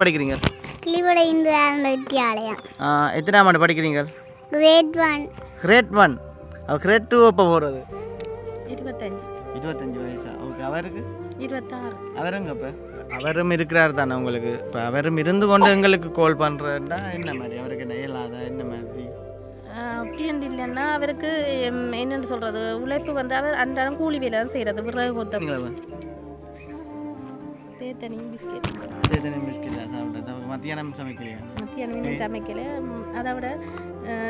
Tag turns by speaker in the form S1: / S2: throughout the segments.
S1: படிக்கிறீங்க?
S2: கிளிவடை இந்து ஆரம்ப
S1: எத்தனாம் ஆண்டு படிக்கிறீங்க
S2: கிரேட் ஒன்
S1: கிரேட் ஒன் அவர் கிரேட் டூ இப்போ போகிறது
S3: இருபத்தஞ்சு.
S1: இருபத்தஞ்சி வயசா? ஓகே அவருக்கு?
S3: இருபத்தாறு.
S1: அவருங்க இப்போ அவரும் இருக்கிறார் தானே உங்களுக்கு? இப்போ அவரும் இருந்து கொண்டு எங்களுக்கு கால் பண்ணுறேன்டா என்ன மாதிரி? அவருக்கு இயலாதா? என்ன மாதிரி?
S3: ஆஹ் அப்படின்னு இல்லைன்னா அவருக்கு என்னன்னு சொல்கிறது உழைப்பு வந்து அவர் அன்றாடம் கூலி வேலை தான் செய்கிறது விறகு கொத்த
S1: சரிங்களா
S3: தேத்தனி பிஸ்கெட்
S1: சேத்தனை பிஸ்கெட் சாப்பிட்டது மத்தியானம் சமைக்கலையா
S3: மத்தியானம் இன்னும் சமைக்கல ம், அதை விட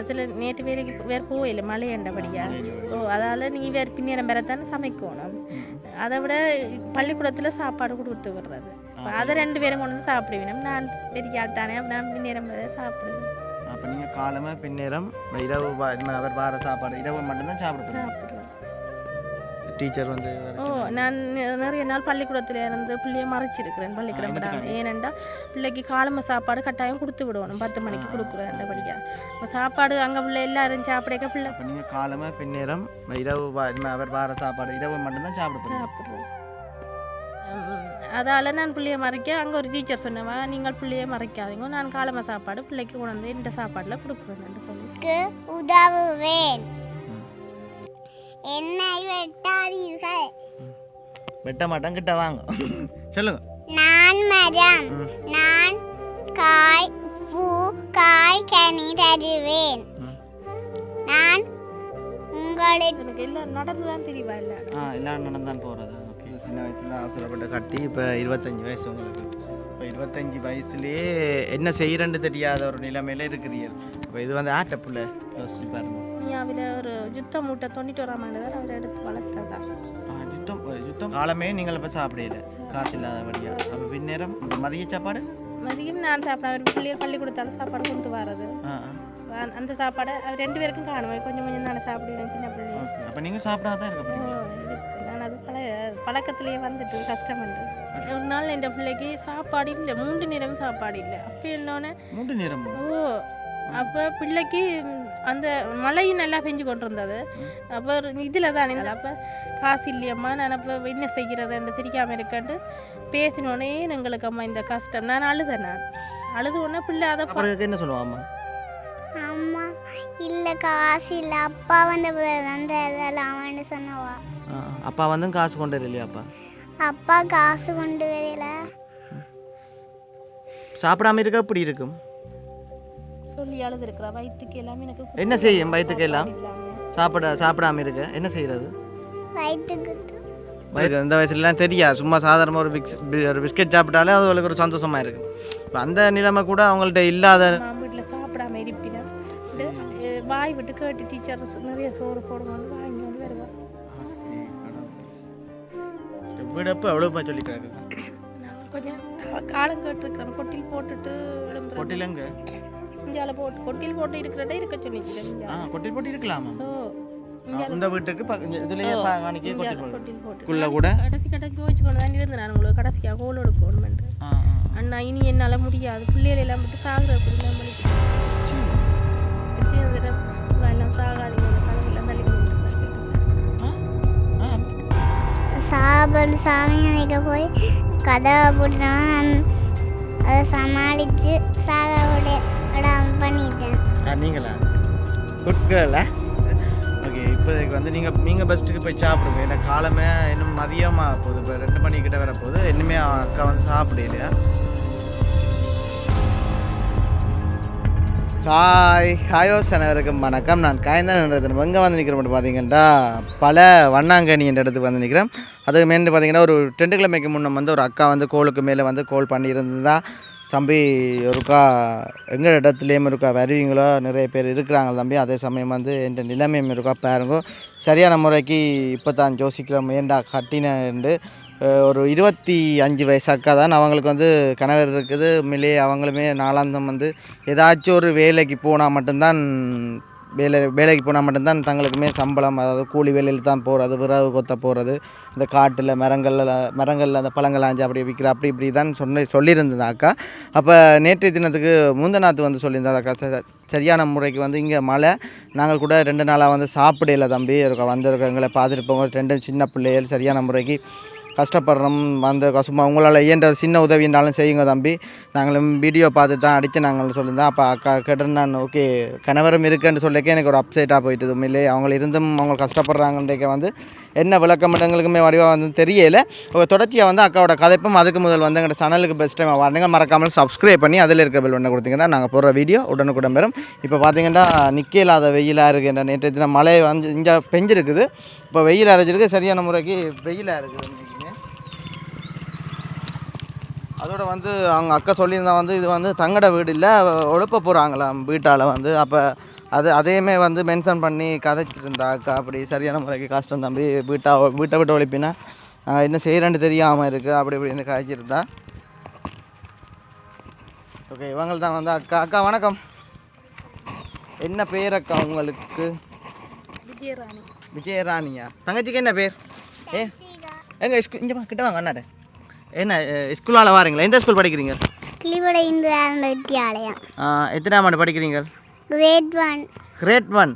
S3: சில நேற்று வேலைக்கு வேறு போயில மழையண்டபடியா ஓ அதால் நீ வேறு பின்னேரம் பெறத்தானே சமைக்கணும் அதை விட பள்ளிக்கூடத்தில் சாப்பாடு கொடுத்து விடுறது அதை ரெண்டு பேரும் கொண்டு வந்து சாப்பிடுவேன் நான் பெரிய ஆள் தானே நான் பின்னேரம் பெற சாப்பிடுவேன்
S1: அப்போ நீங்கள் காலமாக பின்னேரம் இரவு அவர் வார சாப்பாடு இரவு மட்டும்தான் சாப்பிடுவோம் டீச்சர் வந்து
S3: ஓ நான் நிறைய நாள் பள்ளிக்கூடத்துல இருந்து பிள்ளைய மறைச்சிருக்கிறேன் பள்ளிக்கூடம் விடாம. ஏனெண்டா பிள்ளைக்கு காலம சாப்பாடு கட்டாயம் கொடுத்து விடணும். பத்து மணிக்கு கொடுக்குறேன் படிக்க அப்போ சாப்பாடு அங்கே உள்ள எல்லாரும் சாப்பிடக்க பிள்ளை
S1: நீங்கள் காலமாக பின்னேரம் இரவு அவர் வார சாப்பாடு இரவு மட்டும்தான் சாப்பிடுவோம்
S3: சாப்பிட்றோம் அதால் நான் பிள்ளைய மறைக்க அங்கே ஒரு டீச்சர் சொன்னவா நீங்கள் பிள்ளைய மறைக்காதீங்க. நான் காலம சாப்பாடு பிள்ளைக்கு கொண்டு வந்து இந்த சாப்பாடில் கொடுக்குறேன்னு சொல்லி
S2: உதவுவேன். என்னை வெட்டாதீர்கள்
S1: வெட்ட மாட்டோம் கிட்ட வாங்க. சொல்லுங்க.
S2: நான் மரம். நான் காய் பூ காய் கனி தருவேன். நான் உங்களுக்கு
S3: எனக்கு எல்லாம் நடந்து தான் தெரியவா இல்லை
S1: ஆ எல்லாம் நடந்தான் போகிறது ஓகே. சின்ன வயசில் அவசரப்பட்டு கட்டி இப்போ இருபத்தஞ்சி வயசு உங்களுக்கு. இப்போ இருபத்தஞ்சி வயசுலேயே என்ன செய்கிறேன்னு தெரியாத ஒரு நிலைமையில இருக்கிறீர்கள். இப்போ இது வந்து ஆட்ட புள்ள யோசிச்சு பாருங்க.
S3: இந்தியாவில் ஒரு யுத்த மூட்டை தொண்ணூற்றி ஓராம் ஆண்டு தான் அவர் எடுத்து வளர்த்ததான்
S1: ஆ, யுத்தம் யுத்தம் காலமே நீங்கள் இப்போ சாப்பிடல காசு இல்லாதபடியா அப்போ பின்னேரம் மதிய சாப்பாடு?
S3: மதியம் நான் சாப்பிட அவர் பிள்ளைகள் பள்ளிக்கூடத்தால் சாப்பாடு கொண்டு
S1: ஆ
S3: அந்த- சாப்பாடை அவர் ரெண்டு பேருக்கும் காணுவேன். கொஞ்சம் கொஞ்சம் தானே சாப்பிடுவேன் சின்ன பிள்ளை
S1: ஓகே. அப்போ நீங்கள் சாப்பிடாத தான் இருக்க
S3: ஓ,
S1: போறீங்க
S3: இருக்கு. நான் அது பழ பழக்கத்திலேயே வந்துட்டு கஷ்டம் ஒரு நாள் என் பிள்ளைக்கு சாப்பாடு இல்லை. மூன்று நேரம் சாப்பாடு இல்லை. அப்போ என்னோடனே
S1: மூன்று நேரம்?
S3: ஓ அப்போ பிள்ளைக்கு அந்த மழையும் நல்லா பெஞ்சு கொண்டு இருந்தது அப்போ இதில் தான் அப்போ காசு இல்லையம்மா நான் அப்போ என்ன செய்கிறதுன்னு தெரியாமல் இருக்கேன்ட்டு பேசினோடனே எங்களுக்கு அம்மா இந்த கஷ்டம். நான் அழுதேன் நான். அழுத உடனே பிள்ளை அதை
S1: என்ன சொல்லுவாம்மா
S2: அம்மா? இல்லை காசு இல்லை அப்பா வந்த அவன்னு சொன்னவா.
S1: அப்பா வந்து காசு கொண்டு வரலையாப்பா
S2: அப்பா? காசு கொண்டு வரல.
S1: சாப்பிடாம இருக்க எப்படி இருக்கும்?
S3: சொல்லி அழுதுருக்குறா. வயிற்றுக்கு எல்லாமே எனக்கு
S1: என்ன செய்யும்? வயிற்றுக்கு எல்லாம்? சாப்பிட சாப்பிடாம இருக்க. என்ன செய்யறது?
S2: வயிற்றுக்கு
S1: வயிறு இந்த வயசுலலாம் தெரியாது சும்மா சாதாரணமாக ஒரு பிக்ஸ் ஒரு பிஸ்கெட் சாப்பிட்டாலே அது அவங்களுக்கு ஒரு சந்தோஷமா இருக்கு. இப்போ அந்த நிலைமை கூட அவங்கள்ட்ட இல்லாத
S3: வீட்டில் சாப்பிடாம அஹ், வாய் விட்டு கேட்டு டீச்சர் நிறைய சோறு போடுவாங்க. வாங்கி கொண்டு வருவா
S1: வீடப்போ எவ்வளோப்பா சொல்லிக்கிறாங்க
S3: நாங்கள் கொஞ்சம் காலம் கேட்டுருக்கிறோம் கொட்டில் போட்டுட்டு
S1: கொட்டிலங்க
S3: இந்தியாவில் போட்டு கொட்டில் போட்டு இருக்கிறதே இருக்க
S1: ஆ கொட்டில் போட்டு இருக்கலாமா? இந்த வீட்டுக்கு இதுலயே காணிக்கே கொட்டில் போட்டு குள்ள கூட?
S3: கடைசி கடைசி வச்சு கொண்டு தான் இருந்தேன். நான் உங்களுக்கு கடைசியாக கோல்
S1: ஆ.
S3: அண்ணா இனி என்னால் முடியாது. பிள்ளைகள் எல்லாம் விட்டு சாகுற தடவை இவன் எல்லாம் சாகாதீங்க. தள்ளி
S1: ஆ
S2: சாபன் சாமி நினைக்க போய் கதவை போட்டுனான் அதை சமாளித்து சாக விட பண்ணிட்டேன்.
S1: ஆ நீங்களா? குட் கேர்லா ஓகே இப்போதைக்கு வந்து நீங்கள் நீங்கள் பெஸ்ட்டுக்கு போய் சாப்பிடுங்க. ஏன்னா காலமே இன்னும் மதியமாக போகுது. இப்போ ரெண்டு மணிக்கிட்ட வர போகுது. இன்னுமே அக்கா வந்து சாப்பிடலையா ஹாய் ஹாயோஸ் அனைவருக்கும் வணக்கம். நான் காய்ந்தான் எங்கே வந்து நிற்கிற மட்டும் பார்த்தீங்கன்னா பல வண்ணாங்கனி என்ற இடத்துக்கு வந்து நிற்கிறேன் அதுக்கு மேலே பார்த்தீங்கன்னா ஒரு ரெண்டு கிழமைக்கு முன்னே வந்து ஒரு அக்கா வந்து கோலுக்கு மேலே வந்து கோல் பண்ணியிருந்ததா தம்பி ஒருக்கா எங்கள் இடத்துலையும் இருக்கா வருவீங்களோ? நிறைய பேர் இருக்கிறாங்க தம்பி. அதே சமயம் வந்து என் நிலைமையும் இருக்கா பாருங்க. சரியான முறைக்கு இப்போ தான் யோசிக்கிறோம் ஏண்டா கட்டினு ஒரு இருபத்தி அஞ்சு வயசு அக்கா தான் அவங்களுக்கு வந்து கணவர் இருக்குது. உண்மையிலேயே அவங்களுமே நாளாந்தம் வந்து ஏதாச்சும் ஒரு வேலைக்கு போனால் மட்டும்தான் வேலை வேலைக்கு போனால் மட்டும்தான் தங்களுக்குமே சம்பளம் அதாவது கூலி வேலையில் தான் போகிறது விறகு கொத்த போகிறது இந்த காட்டில் மரங்களில் மரங்களில் அந்த பழங்கள் ஆஞ்சு அப்படி விற்கிற அப்படி இப்படி தான் சொன்ன சொல்லியிருந்ததாக்கா அப்போ நேற்றைய தினத்துக்கு முந்தநாத்து வந்து சொல்லியிருந்தாக்கா ச- சரியான முறைக்கு வந்து இங்கே மழை நாங்கள் கூட ரெண்டு நாளாக வந்து சாப்பிடல தம்பி. இருக்கோம் வந்திருக்கோம் எங்களை பார்த்துட்டு போங்க ரெண்டும் சின்ன பிள்ளைகள் சரியான முறைக்கு கஷ்டப்படுறோம் அந்த சும்மா உங்களால் இயன்ற ஒரு சின்ன உதவினாலும் செய்யுங்க தம்பி. நாங்களும் வீடியோ பார்த்து தான் அடித்து நாங்கள் சொல்லியிருந்தோம் அப்போ அக்கா கேட்டு நான் ஓகே கணவரும் இருக்குன்னு சொல்லிக்க எனக்கு ஒரு அப்செட்டாக போயிட்டு உண்மையிலே அவங்க இருந்தும் அவங்க கஷ்டப்படுறாங்கன்றக்க வந்து என்ன விளக்கம் எங்களுக்குமே வடிவாக வந்து தெரியல. ஒரு தொடர்ச்சியாக வந்து அக்காவோட கதைப்பும் அதுக்கு முதல் வந்து எங்கள் சேனலுக்கு பெஸ்ட் டைம் வரணுங்க மறக்காமல் சப்ஸ்கிரைப் பண்ணி அதில் இருக்க பெல் ஒன்று கொடுத்தீங்கன்னா நாங்கள் போடுற வீடியோ உடனுக்குடன் பெறும் இப்போ பார்த்தீங்கன்னா நிற்க இல்லாத வெயிலாக இருக்குது நேற்று தினம் மழை வந்து இங்கே பெஞ்சிருக்குது. இப்போ வெயில் அரைஞ்சிருக்கு சரியான முறைக்கு வெயிலாக இருக்குது அதோட வந்து அவங்க அக்கா சொல்லியிருந்தா வந்து இது வந்து தங்கட வீடு இல்லை ஒழுப்ப போகிறாங்களாம் வீட்டால் வந்து. அப்போ அது அதையுமே வந்து மென்ஷன் பண்ணி கதைச்சிட்டு இருந்தா அக்கா அப்படி சரியான முறைக்கு கஷ்டம் தம்பி வீட்டா வீட்டை விட்டு ஒழிப்பினா என்ன செய்கிறேன்னு தெரியாமல் இருக்குது அப்படி இப்படின்னு காய்ச்சிருந்தா ஓகே இவங்க தான் வந்து அக்கா. அக்கா வணக்கம். என்ன பேர் அக்கா உங்களுக்கு?
S3: விஜயராணி.
S1: விஜயராணியா? தங்கச்சிக்கு என்ன பேர்? ஏ? எங்க இங்கே கிட்ட வாங்க அண்ணாட என்ன ஸ்கூலால் வாரீங்களா? எந்த ஸ்கூல் படிக்கிறீங்க?
S2: கிளிவடை இந்து ஆரம்ப வித்தியாலயம்
S1: எத்தனாம் ஆண்டு படிக்கிறீங்க?
S2: கிரேட் ஒன்
S1: கிரேட் ஒன்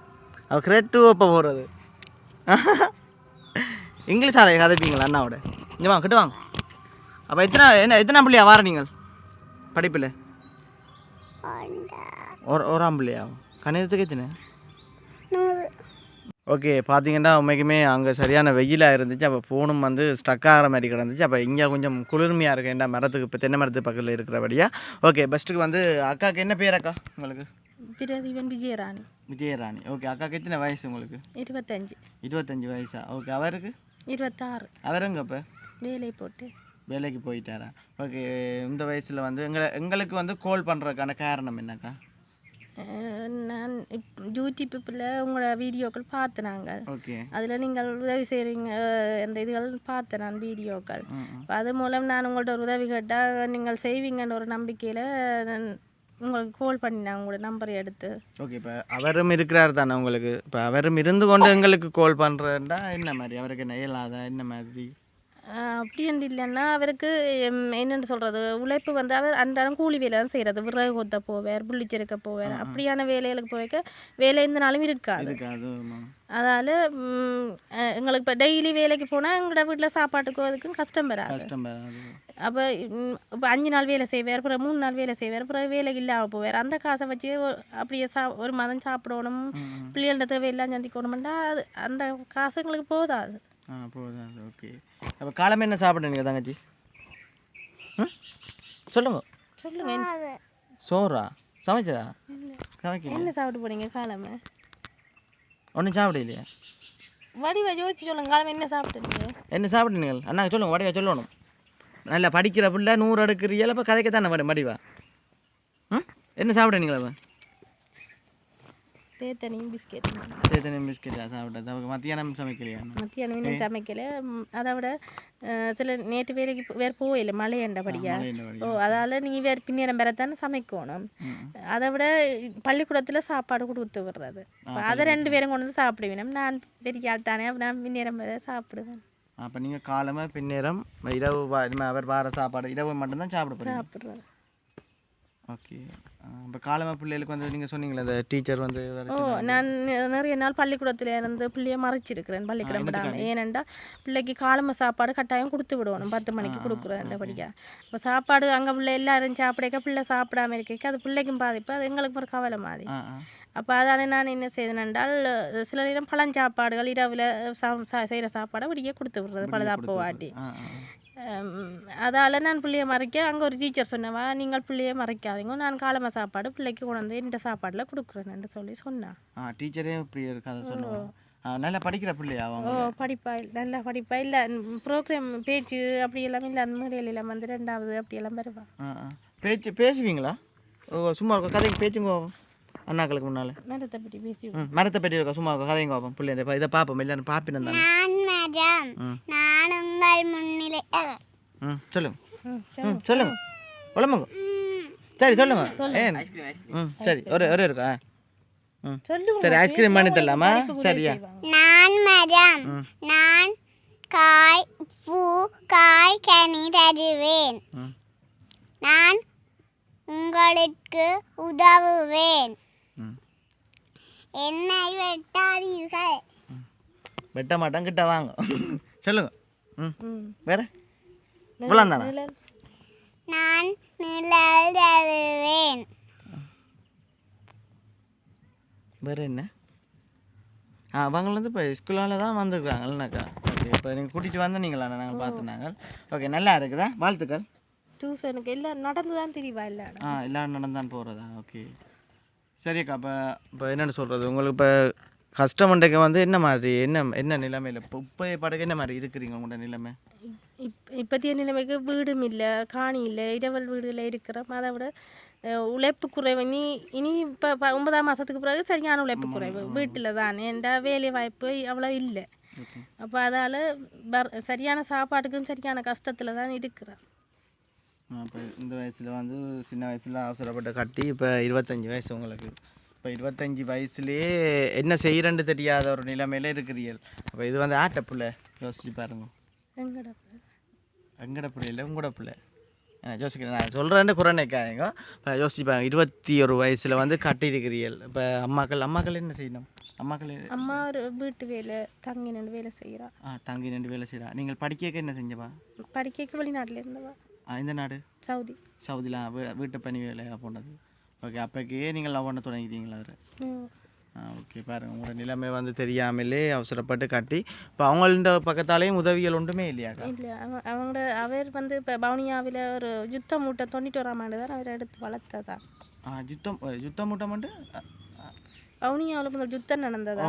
S1: அவள் கிரேட் டூ இப்போ போகிறது இங்கிலீஷ் ஆலை கதைப்பீங்களா அண்ணாவோட? இங்கே வாங்க கிட்ட வாங்க. அப்போ எத்தனை என்ன எத்தனாம் பிள்ளையா வார நீங்கள்? படிப்பில்? ஒரு ஓராம் பிள்ளையா? கணிதத்துக்கு எத்தனை? ஓகே பார்த்தீங்கன்னா உண்மைக்குமே அங்கே சரியான வெயிலாக இருந்துச்சு. அப்போ ஃபோனும் வந்து ஸ்டக் ஆகிற மாதிரி கிடந்துச்சு. அப்போ இங்கே கொஞ்சம் குளிர்மையாக இருக்கு ஏன்டா மரத்துக்கு இப்போ தென்னை மரத்து பக்கத்தில் இருக்கிறபடியா. ஓகே பெஸ்ட்டுக்கு வந்து அக்காவுக்கு என்ன பேர் அக்கா உங்களுக்கு?
S3: பிரதீபன் விஜயராணி.
S1: விஜயராணி. ஓகே அக்காவுக்கு எத்தனை வயசு உங்களுக்கு?
S3: இருபத்தஞ்சு.
S1: இருபத்தஞ்சி வயசா? ஓகே அவருக்கு?
S3: இருபத்தாறு.
S1: அவருங்க இப்போ
S3: வேலை போட்டு.
S1: வேலைக்கு போயிட்டாரா? ஓகே இந்த வயசில் வந்து எங்களை எங்களுக்கு வந்து கால் பண்ணுறதுக்கான காரணம் என்னக்கா?
S3: நான் யூடியூப்பில் உங்களோட வீடியோக்கள் பார்த்தேன் நாங்கள். அதில் நீங்கள் உதவி செய்கிறீங்க அந்த இதுகள் பார்த்தேன் நான் வீடியோக்கள். அது மூலம் நான் உங்கள்ட்ட ஒரு உதவி கேட்டால் நீங்கள் செய்வீங்கன்ற ஒரு நம்பிக்கையில் உங்களுக்கு கால் பண்ணினேன் உங்களோட நம்பரை எடுத்து.
S1: ஓகே இப்போ அவரும் இருக்கிறார் தானே உங்களுக்கு? இப்போ அவரும் இருந்து கொண்டு எங்களுக்கு கால் பண்ணுறேன்டா என்ன மாதிரி? அவருக்கு இயலாதா? என்ன மாதிரி?
S3: ஆஹ் அப்படின்ட்டு இல்லைன்னா அவருக்கு என்னன்னு சொல்கிறது உழைப்பு வந்து அவர் அன்றாடம் கூலி வேலை தான் செய்கிறது விறகு கொத்த போவார் புள்ளிச்செருக்க போவார். அப்படியான வேலைகளுக்கு போய்க்க வேலை எந்த நாளும் இருக்காது. அதால் எங்களுக்கு இப்போ டெய்லி வேலைக்கு போனால் எங்களோட வீட்டில் சாப்பாட்டுக்கு அதுக்கும் கஷ்டம் வராது. அப்போ இப்போ அஞ்சு நாள் வேலை செய்வார் அப்புறம் மூணு நாள் வேலை செய்வார் அப்புறம் வேலைக்கு இல்லாமல் போவார். அந்த காசை வச்சு அப்படியே சா ஒரு மாதம் சாப்பிடணும் பிள்ளைகள்ட்ட தேவையெல்லாம் சந்திக்கணுமெண்டா அது அந்த காசு எங்களுக்கு போதாது.
S1: ஆ போதும் ஓகே. அப்போ காலமே என்ன சாப்பிட்றீங்க தங்கச்சி? ம் சொல்லுங்க.
S3: சொல்லுங்கள்
S1: சோறா? சமைச்சதா? சமைக்கல
S3: என்ன சாப்பிட்டு போனீங்க காலமை?
S1: ஒன்றும் சாப்பிடலையா?
S3: வடிவா யோசிச்சு சொல்லுங்க காலமை என்ன சாப்பிட்டீங்க?
S1: என்ன சாப்பிட்டீங்க? அண்ணா சொல்லுங்க வடிவா சொல்லணும். நல்லா படிக்கிற பிள்ளை நூறு அடுக்குறியல இப்போ கதைக்க தானே வடி வடிவா? ம் என்ன சாப்பிட்றீங்களா அவன்
S3: தேத்தனையும் பிஸ்கெட்
S1: சேத்தனை பிஸ்கெட்டா சாப்பிட்டா அவருக்கு மத்தியானம் சமைக்கலையா
S3: மத்தியானம் இன்னும் சமைக்கல அதை விட சில நேற்று வேலைக்கு வேற போயில்லை மழையண்டபடியா. ஓ அதால் நீ வேறு பின்னேரம் பெறத்தானே சமைக்கணும் அதை விட பள்ளிக்கூடத்தில் சாப்பாடு கொடுத்து விடுறது அதை ரெண்டு பேரும் கொண்டு வந்து சாப்பிடுவேன் நான் பெரிய ஆள் தானே நான் பின்னேரம் பெற சாப்பிடுவேன்
S1: அப்போ நீங்கள் காலமாக பின்னேரம் இரவு அவர் வார சாப்பாடு இரவு மட்டும்தான் சாப்பிட
S3: சாப்பிட்றது
S1: ஓகே இப்போ காலமாக பிள்ளைகளுக்கு வந்து நீங்கள் சொன்னீங்களே அந்த டீச்சர் வந்து
S3: ஓ நான் நிறைய நாள் பள்ளிக்கூடத்துல இருந்து பிள்ளைய மறைச்சிருக்கிறேன் பள்ளிக்கூடம் விடாமல் ஏனெண்டா பிள்ளைக்கு காலம சாப்பாடு கட்டாயம் கொடுத்து விடணும் பத்து மணிக்கு கொடுக்குறேன் படிக்க. இப்போ சாப்பாடு அங்கே பிள்ளை எல்லாரும் சாப்பிடக்க பிள்ளை சாப்பிடாம இருக்க அது பிள்ளைக்கும் பாதிப்பு அது எங்களுக்கு ஒரு கவலை மாதிரி. அப்போ அதால் நான் என்ன செய்தேன் என்றால் சில நேரம் பழஞ்சாப்பாடுகள் இரவில் செய்கிற சாப்பாடை விடிய கொடுத்து விடுறது பழுதாப்போ வாட்டி. அதால் நான் பிள்ளைய மறைக்க அங்கே ஒரு டீச்சர் சொன்னவா நீங்கள் பிள்ளைய மறைக்காதீங்க. நான் காலம சாப்பாடு பிள்ளைக்கு கொண்டு வந்து இந்த சாப்பாடில் கொடுக்குறேன்னு சொல்லி சொன்னான்
S1: ஆ டீச்சரே இப்படி ஒரு கதை சொல்லுவாங்க ஆ நல்லா படிக்கிற பிள்ளையா
S3: ஓ படிப்பா நல்லா படிப்பா. இல்லை ப்ரோக்ராம் பேச்சு அப்படி எல்லாம் இல்லை. அந்த மாதிரி எல்லாம் வந்து ரெண்டாவது அப்படியெல்லாம் வருவா.
S1: பேச்சு பேசுவீங்களா? ஓ சும்மா இருக்கும் கதைக்கு பேச்சுங்க. அண்ணாக்களுக்கு முன்னால்.
S3: மரத்தை பற்றி பேசி
S1: மரத்தை பெட்டி இருக்கா? சும்மா இருக்கும் கதைங்க பார்ப்போம் பிள்ளை இந்த இதை பார்ப்போம். எல்லாரும் பார்ப்பினு தானே?
S2: நான் மேடம்.
S1: ம்.
S2: நான் உங்கள் முன்னிலை
S1: ம் சொல்லுங்க.
S3: ம்
S1: ம் சொல்லுங்க. உழம்புங்க சரி சொல்லுங்க. ம் சரி. ஒரே ஒரே இருக்கா? ம்.
S3: சொல்லுங்க
S1: சரி ஐஸ்கிரீம் பண்ணி தரலாமா சரியா.
S2: நான் மரம் நான் காய் பூ காய் கனி தருவேன். நான் உங்களுக்கு உதவுவேன். என்னை வெட்டாதீர்கள்.
S1: வெட்ட மாட்டோம் கிட்ட வாங்க. சொல்லுங்க. ம்.
S3: ம்.
S1: வேற? இவ்வளோ
S2: நான் நிழல் தருவேன்.
S1: வேறு என்ன? ஆ அவங்க வந்து இப்போ ஸ்கூலால் தான் வந்துருக்குறாங்கல்லனாக்கா ஓகே இப்போ நீங்கள் கூட்டிகிட்டு வந்தீங்களா நாங்கள். பார்த்துனாங்க ஓகே நல்லா இருக்குதா? வாழ்த்துக்கள்.
S3: டியூஷனுக்கு எல்லாம் நடந்து தான் தெரியவா இல்லை
S1: ஆ எல்லாம் நடந்தான் போகிறதா ஓகே சரிக்கா அப்போ இப்போ என்னென்னு சொல்கிறது உங்களுக்கு இப்போ கஸ்டமர்டைக்கு வந்து என்ன மாதிரி என்ன என்ன நிலைமையில் இப்போ இப்போ படகு என்ன மாதிரி இருக்கிறீங்க உங்களோட நிலைமை?
S3: இப் இப்போத்திய நிலைமைக்கு வீடும் இல்லை காணி இல்லை இரவல் வீடுல இருக்கிறோம். அதை விட உழைப்பு குறைவு. நீ இனி இப்போ ஒன்பதாம் மாதத்துக்கு பிறகு சரியான உழைப்பு குறைவு. வீட்டில் தான். ஏன்டா வேலை வாய்ப்பு அவ்வளோ இல்லை. அப்போ அதால் சரியான சாப்பாட்டுக்கும் சரியான கஷ்டத்தில் தான் இருக்கிறேன்
S1: இப்போ இந்த வயசில் வந்து சின்ன வயசில் அவசரப்பட்டு கட்டி இப்போ இருபத்தஞ்சி வயசு உங்களுக்கு. இப்போ இருபத்தஞ்சி வயசுலேயே என்ன செய்கிறேன்னு தெரியாத ஒரு நிலைமையில இருக்கிறீர்கள். அப்போ இது வந்து ஆட்ட பிள்ளை யோசிச்சு பாருங்க.
S3: எங்கட
S1: எங்கட பிள்ளை இல்லை உங்களோட பிள்ளை நான் யோசிக்கிறேன் நான் சொல்கிறேன்னு குறைனைக்காயங்க இப்போ யோசிச்சு பாருங்க. இருபத்தி ஒரு வயசில் வந்து கட்டியிருக்கிறீர்கள். இப்போ அம்மாக்கள் அம்மாக்கள் என்ன செய்யணும்? அம்மாக்கள்
S3: அம்மா ஒரு வீட்டு வேலை தங்கி நின்று வேலை செய்கிறா
S1: ஆ தங்கி ரெண்டு வேலை செய்கிறா நீங்கள் படிக்க என்ன செஞ்சவா?
S3: படிக்க வெளிநாட்டில் இருந்தவா.
S1: ஆ இந்த நாடு?
S3: சவுதி.
S1: சவுதியில் வீட்டு பணி வேலையாக போனது? ஓகே அப்போக்கே நீங்கள் லவ் பண்ண தொடங்கிட்டீங்களா அவர்? ஓகே பாருங்கள் உங்களோட நிலைமை வந்து தெரியாமலே அவசரப்பட்டு கட்டி இப்போ அவங்கள்ட பக்கத்தாலேயும் உதவிகள் ஒன்றுமே இல்லையாக்கா
S3: இல்லை அவ அவங்களோட அவர் வந்து இப்போ பவுனியாவில் ஒரு யுத்த மூட்டை தொண்ணூற்றோராம் ஆண்டு தான் அவர் எடுத்து வளர்த்ததான்
S1: யுத்தம் அ, யுத்தம் மூட்டம் வந்து
S3: ஒரு யுத்தம் நடந்ததா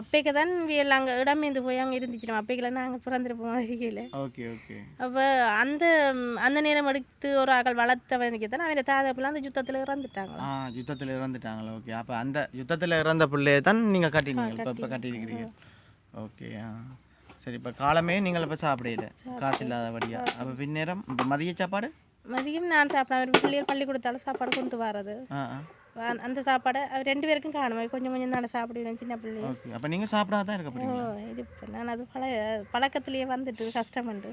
S3: அப்பேக்கு தான் வியல் அங்கே இடமேந்து போய் அங்கே இருந்துச்சு அப்பேக்கில் நாங்கள் பிறந்திருப்போம் அறிக்கையில்
S1: ஓகே ஓகே.
S3: அப்போ அந்த அந்த நேரம் எடுத்து ஒரு ஆக்கள் வளர்த்தவனுக்கு தான் அவன் தாதப்பெல்லாம் அந்த யுத்தத்தில் இறந்துட்டாங்க
S1: ஆ யுத்தத்தில் இறந்துட்டாங்களா? ஓகே. அப்போ அந்த யுத்தத்தில் இறந்த பிள்ளையை தான் நீங்கள் கட்டினீங்க இப்போ இப்போ கட்டியிருக்கிறீங்க. ஓகே ஆ. சரி இப்போ காலமே நீங்கள் இப்போ சாப்பிடல. காசு இல்லாதபடியா அப்போ பின்னேரம் இப்போ மதிய சாப்பாடு?
S3: மதியம் நான் சாப்பிட பிள்ளைகள் பள்ளிக்கூடத்தால் சாப்பாடு கொண்டு வர்றது
S1: ஆ ஆ.
S3: அந்த- சாப்பாடை ரெண்டு பேருக்கும் காணுமே? கொஞ்சம் கொஞ்சம் தானே சாப்பிடுவேன் சின்ன பிள்ளை.
S1: ஓகே. அப்போ நீங்கள் சாப்பிடாத தான் இருக்க
S3: ஓ
S1: போறீங்களா
S3: இருப்பேன் நான் அது பழ பழக்கத்திலேயே வந்துட்டு கஷ்டமண்டு.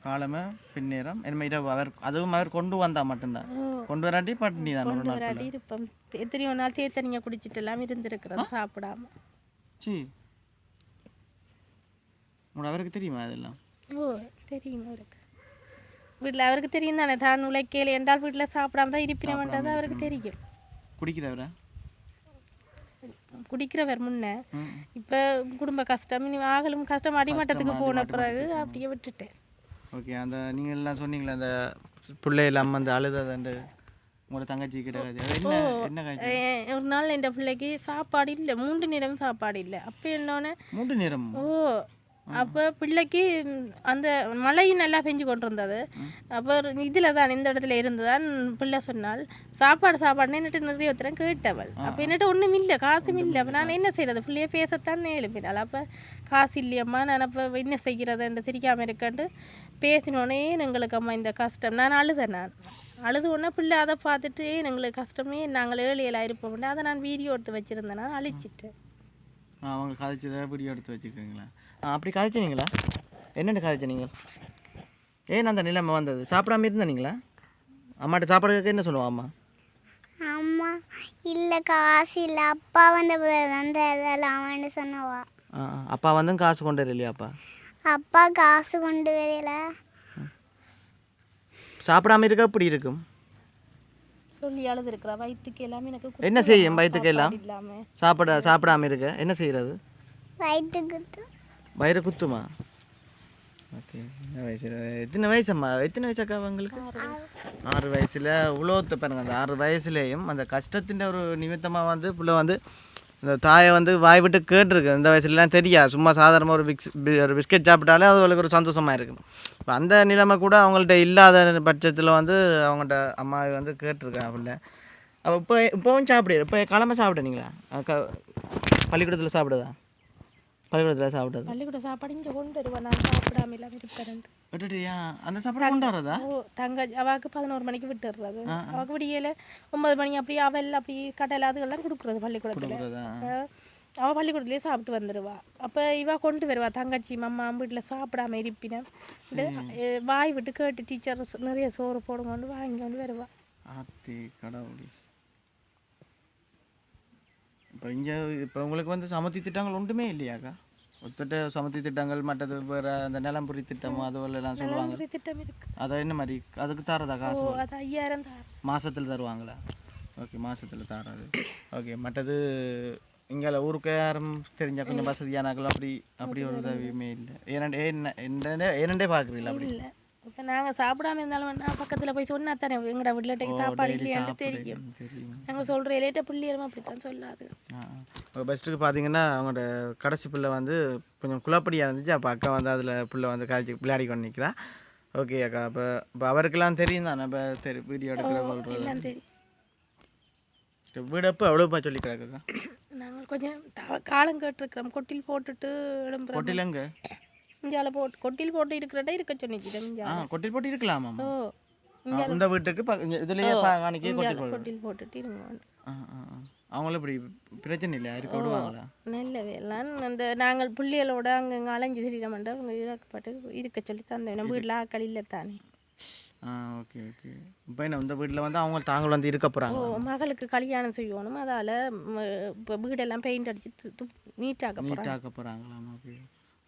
S1: காலமே பின்னேரம் என்ன இரவு அவர் அதுவும் அவர் கொண்டு வந்தா மட்டும்தான். கொண்டு வராட்டி பட்டினி தான் நாள்
S3: விளையாடி இருப்போம். எத்தனையோ நாள் தேத்தனியை குடிச்சிட்டு எல்லாம் இருந்திருக்கிறோம் சாப்பிடாம.
S1: சி அவருக்கு தெரியுமா அதெல்லாம்
S3: ஓ தெரியும் அவருக்கு. வீட்டில் அவருக்கு தெரியும் தானே தான் உழைக்கையில் என்றால் வீட்டில் சாப்பிடாம தான் இருப்பினவன்றது அவருக்கு தெரியும்.
S1: குடிக்கிறவரா?
S3: குடிக்கிறவர் முன்ன. இப்போ குடும்ப கஷ்டம் இனி ஆகலும் கஷ்டம் அடிமட்டத்துக்கு போன பிறகு அப்படியே விட்டுட்டேன்.
S1: ஓகே அந்த நீங்கள் எல்லாம் சொன்னீங்களே அந்த பிள்ளை எல்லாம் வந்து அழுதண்டு உங்களோட தங்கச்சி கிட்ட
S3: ஒரு நாள் என் பிள்ளைக்கு சாப்பாடு இல்லை மூன்று நேரம் சாப்பாடு இல்லை. அப்போ என்னோடனே
S1: மூன்று நேரம்?
S3: ஓ அப்போ பிள்ளைக்கு அந்த மழையும் நல்லா பெஞ்சு கொண்டு இருந்தது அப்போ இதில் தான் இந்த இடத்துல இருந்துதான் பிள்ளை சொன்னால் சாப்பாடு சாப்பாடுன்னு என்னட்டு நிறைய ஒருத்தரம் கேட்டவள். அப்போ என்னட்ட ஒன்றும் இல்லை காசும் இல்லை. அப்போ நான் என்ன செய்கிறது பிள்ளைய பேசத்தான் எழுப்பினாள். அப்போ காசு இல்லையம்மா நான் அப்போ என்ன செய்கிறதுன்னு தெரியாமல் இருக்கேன்ட்டு பேசினோடனே எங்களுக்கு அம்மா இந்த கஷ்டம். நான் அழுதேன் நான். அழுது உடனே பிள்ளை அதை பார்த்துட்டு "ஏன் எங்களுக்கு கஷ்டமே நாங்கள் ஏழியலாக இருப்போம்னு. அதை நான் வீடியோ எடுத்து வச்சுருந்தேன். நான் அழிச்சிட்டேன்.
S1: அவங்க கதைச்சதை வீடியோ எடுத்து வச்சுருக்கீங்களா அப்படி கதைச்சினீங்களா என்னென்ன கதைச்சினீங்க ஏன் அந்த நிலைமை வந்தது? சாப்பிடாம இருந்தீங்களா அம்மாட்ட சாப்பாடு கேட்க என்ன சொல்லுவா அம்மா?
S2: அம்மா இல்லை காசு இல்லை. அப்பா வந்த அவன்னு சொன்னவா.
S1: அப்பா வந்து காசு கொண்டு வரலையா அப்பா?
S2: அப்பா காசு கொண்டு வரல.
S1: சாப்பிடாம இருக்க அப்படி இருக்கும்?
S3: சொல்லி அழுதுருக்குறா. வயிற்றுக்கு எல்லாமே எனக்கு
S1: என்ன செய்யும் வயிற்றுக்கு எல்லாம்? சாப்பிட சாப்பிடாம இருக்க. என்ன செய்யறது?
S2: வயிற்றுக்கு
S1: வயிறு குத்துமா? ஓகே சின்ன வயசுல. எத்தனை வயசம்மா? எத்தனை வயசாக்கா உங்களுக்கு? ஆறு வயசில். உலோத்தை பாருங்க அந்த ஆறு வயசுலேயும் அந்த கஷ்டத்தின் ஒரு நிமித்தமாக வந்து பிள்ளை வந்து இந்த தாயை வந்து வாய் விட்டு கேட்டிருக்கு. இந்த வயசுலலாம் தெரியாது சும்மா சாதாரணமாக ஒரு பிக்ஸ் ஒரு பிஸ்கெட் சாப்பிட்டாலே அது அவங்களுக்கு ஒரு சந்தோஷமாக இருக்கும். இப்போ அந்த நிலைமை கூட அவங்கள்ட்ட இல்லாத பட்சத்தில் வந்து அவங்கள்ட்ட அம்மா வந்து கேட்டிருக்கேன் பிள்ளை. அப்போ இப்போ இப்போவும் சாப்பிடு இப்போ கிளம்ப சாப்பிடுனீங்களா பள்ளிக்கூடத்தில் சாப்பிடுதா? பள்ளிக்கூடத்தில் சாப்பிடுது
S3: பள்ளிக்கூட சாப்பாடு இங்கே கொண்டு வருவேன் நான் சாப்பிடாம இல்லாமல் இருப்பேன்
S1: விட்டுட்டியா? அந்த சாப்பாடு கொண்டு வரதா?
S3: தங்க அவாக்கு பதினோரு மணிக்கு விட்டுடுறது அவாக்கு விடியல ஒன்பது மணி அப்படி அவல் அப்படி கடலை அதுக்கெல்லாம் கொடுக்குறது பள்ளிக்கூடத்தில். அவள் பள்ளிக்கூடத்துலேயே சாப்பிட்டு வந்துடுவா அப்போ இவ கொண்டு வருவா தங்கச்சி மம்மா வீட்டில் சாப்பிடாம இருப்பினேன் வாய் விட்டு கேட்டு டீச்சர் நிறைய சோறு போடுங்கன்னு வாங்கி கொண்டு வருவா.
S1: ஆத்தி கடவுளி. இப்போ இங்கே இப்போ உங்களுக்கு வந்து சமத்தி திட்டங்கள் ஒன்றுமே இல்லையாக்கா? ஒத்துட்டு சமத்தி திட்டங்கள் மற்றது வேறு அந்த நிலம்புரி திட்டம் அதுவெல்லாம் எல்லாம் சொல்லுவாங்க.
S3: திட்டம் இருக்கு.
S1: அதை என்ன மாதிரி? அதுக்கு தரதா காசு?
S3: அது ஐயாயிரம்
S1: மாசத்துல தருவாங்களா? ஓகே மாசத்துல தராது. ஓகே மற்றது இங்கே ஊருக்கு யாரும் தெரிஞ்ச கொஞ்சம் வசதியானாக்கள் அப்படி அப்படி ஒரு உதவியுமே இல்லை. ஏனண்டே என்ன என்னண்டே ஏனண்டே பார்க்குறீங்களா அப்படி?
S3: இல்லை. இப்போ நாங்கள் சாப்பிடாம இருந்தாலும் வேணா பக்கத்தில் போய் சொன்னா தானே எங்கட வீட்டில் சாப்பாடு இல்லையான்னு தெரியும். நாங்கள் சொல்கிற லேட்டாக பிள்ளைகளும் அப்படித்தான் சொல்லாது.
S1: உங்கள் பெஸ்ட்டுக்கு பார்த்தீங்கன்னா அவங்களோட கடைசி பிள்ளை வந்து கொஞ்சம் குழப்படியாக இருந்துச்சு. அப்போ அக்கா வந்து அதில் பிள்ளை வந்து காய்ச்சி விளையாடி கொண்டு நிற்கிறா ஓகே அக்கா. அப்போ இப்போ அவருக்கெல்லாம் தெரியும் தானே இப்போ சரி வீடியோ எடுக்கிற சொல்கிறது
S3: எல்லாம் தெரியும்.
S1: வீடு அப்போ எவ்வளோப்பா சொல்லி கிடக்குக்கா
S3: நாங்கள் கொஞ்சம் காலம் கேட்டிருக்கிறோம். கொட்டில் போட்டுட்டு எழும்புறோம்.
S1: கொட்டில் எங்கே?
S3: இஞ்சால போட்டு கொட்டில் போட்டு இருக்கிறட்ட இருக்க சொன்னிச்சு
S1: ஆ கொட்டில் போட்டு இருக்கலாமா
S3: ஓ
S1: இந்த வீட்டுக்கு இங்க இதுலயே காணிக்கே கொட்டில் போட்டு.
S3: கொட்டில் போட்டுட்டு இருங்க.
S1: அவங்களும் இப்படி பிரச்சனை இல்லையா? இருக்க விடுவாங்களா?
S3: நல்ல வேலாம் அந்த நாங்கள் பிள்ளைகளோட அங்கங்கே அலைஞ்சு திரிடமாட்டோம் அவங்க இறக்கப்பட்டு இருக்க சொல்லி தந்தோம் வீட்டில் ஆக்கள் இல்லை தானே.
S1: ஆ ஓகே ஓகே. இப்போ என்ன இந்த வீட்டில் வந்து அவங்க தாங்கள் வந்து இருக்க போகிறாங்க
S3: மகளுக்கு கல்யாணம் செய்யணும். அதால் இப்போ வீடெல்லாம் பெயிண்ட் அடிச்சு நீட்டாக்க
S1: நீட்டாக்க போகிறாங்களாம் ஓகே.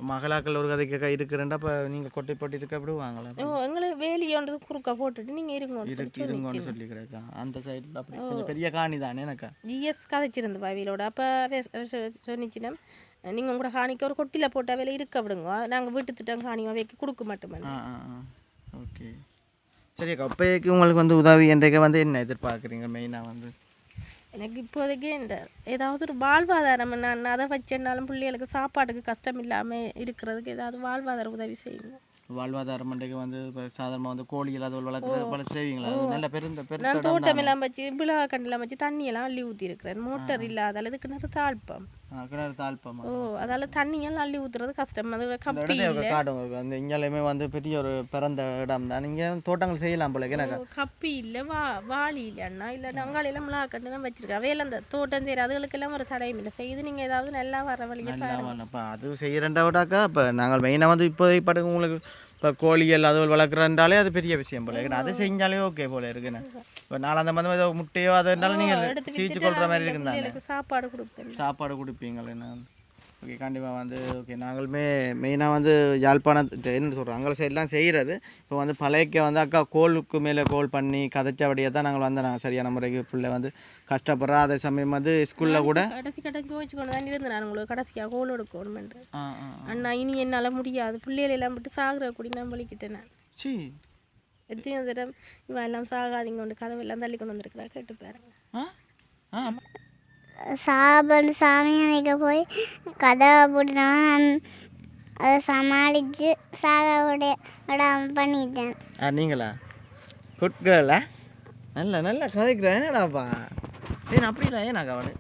S1: மகளாக்கள் ஒரு கதைக்கு இருக்கிறேன்டா இப்போ நீங்கள் கொட்டை போட்டு இருக்க விடுவாங்களா?
S3: ஓ எங்களை வேலியோன்றது குறுக்க போட்டுட்டு நீங்கள் சொல்லி
S1: இருக்கு இருங்கன்னு சொல்லி கிடக்கா. அந்த சைடில் அப்படி கொஞ்சம் பெரிய காணி தானே எனக்கா?
S3: ஜிஎஸ் கதைச்சிருந்த பாவியிலோட அப்போ சொன்னிச்சுன்னா நீங்கள் கூட காணிக்க ஒரு கொட்டியில் போட்ட வேலை இருக்க விடுங்க. நாங்கள் வீட்டு திட்டம் காணிக்க வைக்க கொடுக்க மாட்டோம்
S1: ஓகே சரி அக்கா அப்போக்கு உங்களுக்கு வந்து உதவி என்றைக்கு வந்து என்ன எதிர்பார்க்குறீங்க? மெயினாக வந்து?
S3: எனக்கு இப்போதைக்கு இந்த ஏதாவது ஒரு வாழ்வாதாரம் நான் அதை வச்சேன்னாலும் பிள்ளைகளுக்கு சாப்பாட்டுக்கு கஷ்டம் இல்லாமல் இருக்கிறதுக்கு ஏதாவது வாழ்வாதார உதவி செய்யுங்க.
S1: வாழ்வாதாரம் மண்டைக்கு வந்து சாதாரணமாக வந்து கோழிகள் அது வளர்க்குற பல செய்வீங்களா? நல்ல பெருந்த இடம்
S3: தோட்டம் எல்லாம் வச்சு விழா கண்டெல்லாம் வச்சு தண்ணியெல்லாம் அள்ளி ஊற்றி இருக்கிறேன் மோட்டர் தாழ்ப்பம்
S1: ஆ, கிணறு தாழ்ப்பமா.
S3: ஓ அதால தண்ணியெல்லாம் அள்ளி ஊற்றுறது கஷ்டம். அது கப்பி
S1: இடத்துல ஒரு காடு உங்களுக்கு அந்த இங்கேயுமே வந்து பெரிய ஒரு பிறந்த இடம் தான். தோட்டங்கள் செய்யலாம் போல
S3: கப்பி இல்லை. வா வாளி இல்லைன்னா இல்லை நங்காலையெல்லாம் மிளகா கண்டு தான் வச்சிருக்கேன். அவையில் அந்த தோட்டம் செய்கிற அதுகளுக்கெல்லாம் ஒரு தடையும் இல்லை. செய்து நீங்கள் ஏதாவது நல்லா வர வழியை
S1: அது செய்கிறேன்டா விடாக்கா. இப்போ நாங்கள் மெயினாக வந்து இப்போதைக்கு படுக்க உங்களுக்கு இப்போ கோழிகள் அது வளர்க்குறன்றாலே அது பெரிய விஷயம் போல இருக்கு அது செஞ்சாலே ஓகே போல இருக்குண்ணே இப்போ நாலு அந்த மாதிரி ஏதோ முட்டையோ அது இருந்தாலும் நீங்கள் சீச்சு கொள்கிற மாதிரி இருக்குந்தானே
S3: சாப்பாடு கொடுப்பேன்
S1: சாப்பாடு கொடுப்பீங்களே நான் ஓகே கண்டிப்பாக வந்து ஓகே நாங்களுமே மெயினாக வந்து யாழ்ப்பாணம் என்ன சொல்கிறோம் அங்கே சைட்லாம் செய்கிறது இப்போ வந்து பழையக்க வந்து அக்கா கோலுக்கு மேலே கோல் பண்ணி கதைச்சபடியாக தான் நாங்கள் வந்து நாங்கள் சரியான முறைக்கு. பிள்ளை வந்து கஷ்டப்படுறோம் அதே சமயம் வந்து ஸ்கூலில் கூட
S3: கடைசி கடைசி துவைச்சு கொண்டு தான் இருந்தேன் நான் உங்களுக்கு கடைசியாக கோல்
S1: ஆ
S3: அண்ணா இனி என்னால் முடியாது. பிள்ளைகளை எல்லாம் விட்டு சாகுற கூடி நான் வலிக்கிட்டேன் நான்.
S1: சி
S3: எத்தனையோ தடவை இவன் எல்லாம் சாகாதீங்க கொண்டு கதவெல்லாம் தள்ளி கொண்டு வந்திருக்கிறா கேட்டு பாருங்க.
S1: ஆ? ஆ
S2: சாப்பாடு சாமி அன்னைக்கு போய் கதவை போட்டுனா அதை சமாளித்து சாக விடாமல் பண்ணிட்டேன்.
S1: ஆ நீங்களா? குட் நல்ல நல்ல கதைக்கிறேன் என்னடாப்பா? ஏன் அப்படி இல்லை ஏன் கவனு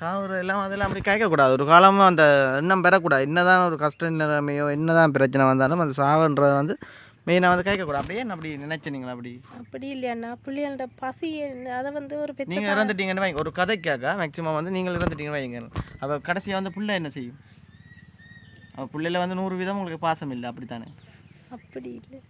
S1: சாகுற எல்லாம் அதெல்லாம் அப்படி கேட்கக்கூடாது. ஒரு காலமும் அந்த எண்ணம் பெறக்கூடாது. என்னதான் ஒரு கஷ்ட நிலைமையோ என்னதான் பிரச்சனை வந்தாலும் அந்த சாவுன்றதை வந்து மெயினாக வந்து கேட்கக்கூடாது. அப்படியே என்ன அப்படி நினைச்சீங்களா அப்படி?
S3: அப்படி இல்லையாண்ணா. பிள்ளைகளோட பசி அதை வந்து ஒரு
S1: நீங்கள் இறந்துட்டீங்கன்னு வைங்க. ஒரு கதைக்காக மேக்ஸிமம் வந்து நீங்கள் இறந்துட்டீங்கன்னு வைங்க. அப்போ கடைசியாக வந்து புள்ள என்ன செய்யும்? அப்போ பிள்ளையில வந்து நூறு வீதம் உங்களுக்கு பாசம் இல்லை அப்படித்தானே?
S3: அப்படி இல்லை.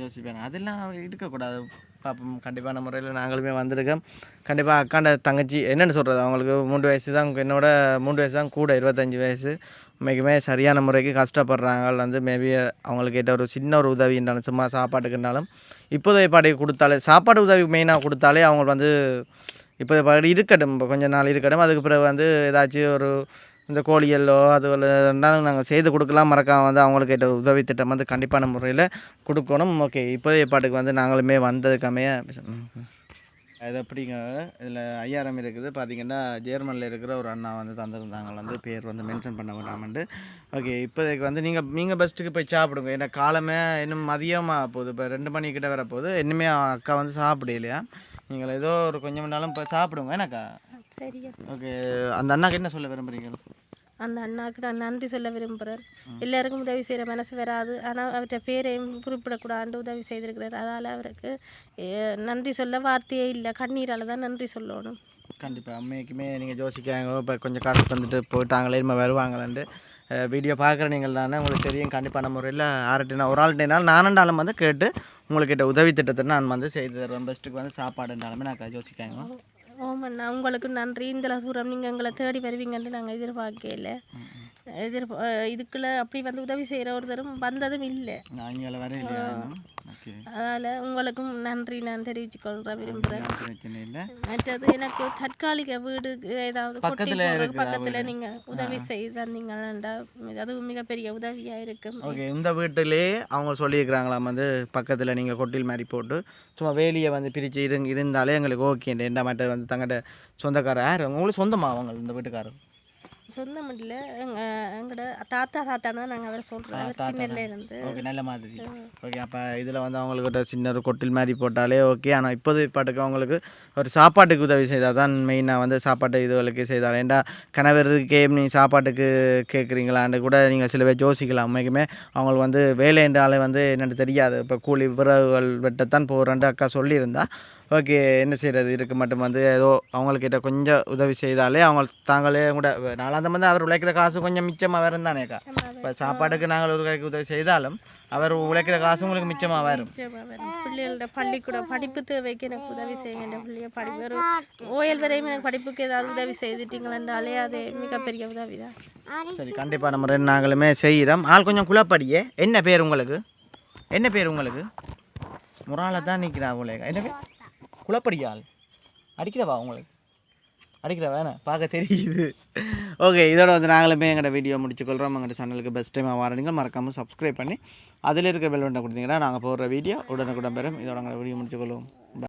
S1: யோசிப்பேன். அதெல்லாம் இருக்கக்கூடாது. பார்ப்போம் கண்டிப்பான முறையில் நாங்களுமே வந்திருக்கோம் கண்டிப்பாக அக்காண்ட தங்கச்சி என்னென்னு சொல்கிறது அவங்களுக்கு மூன்று வயசு தான் என்னோட மூன்று வயசு தான் கூட இருபத்தஞ்சி வயசு உண்மைக்குமே சரியான முறைக்கு கஷ்டப்படுறாங்க வந்து மேபி அவங்களுக்கு ஏற்ற ஒரு சின்ன ஒரு உதவின்றாலும் சும்மா சாப்பாட்டுக்குனாலும் இப்போதைய பாடி கொடுத்தாலே சாப்பாடு உதவி மெயினாக கொடுத்தாலே அவங்க வந்து இப்போதைய பாடி இருக்கட்டும் இப்போ நாள் இருக்கட்டும் அதுக்கு பிறகு வந்து ஏதாச்சும் ஒரு இந்த கோழியல்லோ அது இருந்தாலும் நாங்கள் செய்து கொடுக்கலாம். மறக்காம வந்து அவங்களுக்கு ஏற்ற உதவி திட்டம் வந்து கண்டிப்பான முறையில் கொடுக்கணும். ஓகே இப்போதைய பாட்டுக்கு வந்து நாங்களுமே வந்ததுக்காமையே அது எப்படிங்க? இதில் ஐயாயிரம் இருக்குது. பார்த்திங்கன்னா ஜெர்மனியில் இருக்கிற ஒரு அண்ணா வந்து தந்திருந்தாங்க. வந்து பேர் வந்து மென்ஷன் பண்ண விடாமண்டு ஓகே இப்போதைக்கு வந்து நீங்கள் நீங்கள் பெஸ்ட்டுக்கு போய் சாப்பிடுங்க. ஏன்னா காலமே இன்னும் மதியமாக போகுது. இப்போ ரெண்டு மணிக்கிட்ட வரப்போகுது. இன்னுமே அக்கா வந்து சாப்பிடலையா? நீங்கள் ஏதோ ஒரு கொஞ்சம் நாளும் இப்போ சாப்பிடுங்க. எனக்கா
S3: சரியா.
S1: ஓகே அந்த அண்ணாக்கு என்ன சொல்ல விரும்புகிறீங்க
S3: அந்த அண்ணாக்கு நான் நன்றி சொல்ல விரும்புகிறேன் எல்லாருக்கும் உதவி செய்கிற மனசு வராது. ஆனால் அவர்கிட்ட பேரையும் குறிப்பிடக்கூடாது உதவி செய்திருக்கிறார். அதால் அவருக்கு நன்றி சொல்ல வார்த்தையே இல்லை. கண்ணீரால் தான் நன்றி சொல்லணும்.
S1: கண்டிப்பாக அம்மைக்குமே நீங்கள் யோசிக்காங்க. இப்போ கொஞ்சம் காசு தந்துட்டு போயிட்டாங்களே இனிமேல் வருவாங்களேன்ட்டு. வீடியோ பார்க்குற நீங்கள் தானே உங்களுக்கு தெரியும். கண்டிப்பான முறையில் ஆர்டினா ஒரு ஆள்கிட்டனாலும் நானண்டாலும் வந்து கேட்டு உங்கள்கிட்ட உதவி திட்டத்தை நான் வந்து செய்து தருவேன் பெஸ்ட்டுக்கு வந்து சாப்பாடுனாலுமே நான் யோசிக்காங்க.
S3: ஓமண்ணா உங்களுக்கு நன்றி. இந்த சூரம் நீங்கள் எங்களை தேடி வருவீங்கன்ட்டு நாங்கள் எதிர்பார்க்கல. எதிர் இதுக்குள்ள அப்படி வந்து உதவி செய்கிற ஒருத்தரும் வந்ததும் இல்லை. அதனால் உங்களுக்கும் நன்றி நான் தெரிவித்துக் கொள்ற விரும்புகிறேன் மற்றது எனக்கு தற்காலிக வீடு ஏதாவது
S1: பக்கத்துல
S3: நீங்கள் உதவி செய்து தந்தீங்கன்னா அதுவும் மிகப்பெரிய உதவியாக இருக்கும்.
S1: ஓகே இந்த வீட்டிலே அவங்க சொல்லியிருக்கிறாங்களாம் வந்து பக்கத்தில் நீங்கள் கொட்டில் மாதிரி போட்டு சும்மா வேலியை வந்து பிரித்து இருங்க இருந்தாலே எங்களுக்கு ஓகே. என்ன மற்ற வந்து தங்கிட்ட சொந்தக்காரர் யார்? உங்களுக்கு சொந்தமா அவங்க இந்த வீட்டுக்காரர்?
S3: சொந்த முடியல எங்க எங்களோட தாத்தா தாத்தான்னு தான் நாங்கள் அவரை சொல்கிறோம்
S1: ஓகே நல்ல மாதிரி. ஓகே அப்போ இதில் வந்து அவங்களுக்கு சின்ன ஒரு கொட்டில் மாதிரி போட்டாலே ஓகே. ஆனால் இப்போது பாட்டுக்கு அவங்களுக்கு ஒரு சாப்பாட்டுக்கு உதவி செய்தால் தான் மெயினாக வந்து சாப்பாட்டு இதுகளுக்கு செய்தால். ஏன்டா கணவருக்கே நீ சாப்பாட்டுக்கு கேட்குறீங்களான்னு கூட நீங்கள் சில பேர் யோசிக்கலாம். உண்மைக்குமே அவங்களுக்கு வந்து வேலைன்றாலே வந்து என்னென்னு தெரியாது. இப்போ கூலி விறகுகள் வெட்டத்தான் போகிறேன்ட்டு அக்கா சொல்லியிருந்தா. ஓகே என்ன செய்கிறது இதுக்கு மட்டும் வந்து ஏதோ அவங்கக்கிட்ட கொஞ்சம் உதவி செய்தாலே அவங்க தாங்களே கூட நாளாந்த வந்து அவர் உழைக்கிற காசு கொஞ்சம் மிச்சமாக வேறு தானேக்கா இப்போ சாப்பாட்டுக்கு நாங்கள் ஒரு கைக்கு உதவி செய்தாலும் அவர் உழைக்கிற காசு உங்களுக்கு மிச்சமாக வரும்.
S3: வரும். பிள்ளைகளோட பள்ளிக்கூடம் படிப்பு தேவைக்கு எனக்கு உதவி செய்யுங்க. பிள்ளைய படிப்பு ஓயல் வரையும் எனக்கு படிப்புக்கு ஏதாவது உதவி செய்துட்டீங்களென்றாலே அது மிகப்பெரிய உதவி தான்
S1: சரி கண்டிப்பாக நம்ம ரெண்டு நாங்களுமே செய்கிறோம் ஆள் கொஞ்சம் குழப்படியே. என்ன பேர் உங்களுக்கு? என்ன பேர் உங்களுக்கு? முறால தான் நிற்கிறா உங்களுக்கு என்ன பேர் குழப்படியாள் அடிக்கிறவா உங்களுக்கு அடிக்கிற வேணாம் பார்க்க தெரியுது. ஓகே இதோட வந்து நாங்களுமே எங்களோட வீடியோ முடிச்சுக்கொள்கிறோம் எங்கள்கிட்ட சேனலுக்கு பெஸ்ட் டைமாக வரணுங்க மறக்காமல் சப்ஸ்கிரைப் பண்ணி அதில் இருக்கிற பெல் பட்டனை கொடுத்தீங்கன்னா நாங்கள் போடுற வீடியோ உடனுக்குடன் பெறும். இதோட எங்களோட வீடியோ முடிச்சுக்கொள்வோம்.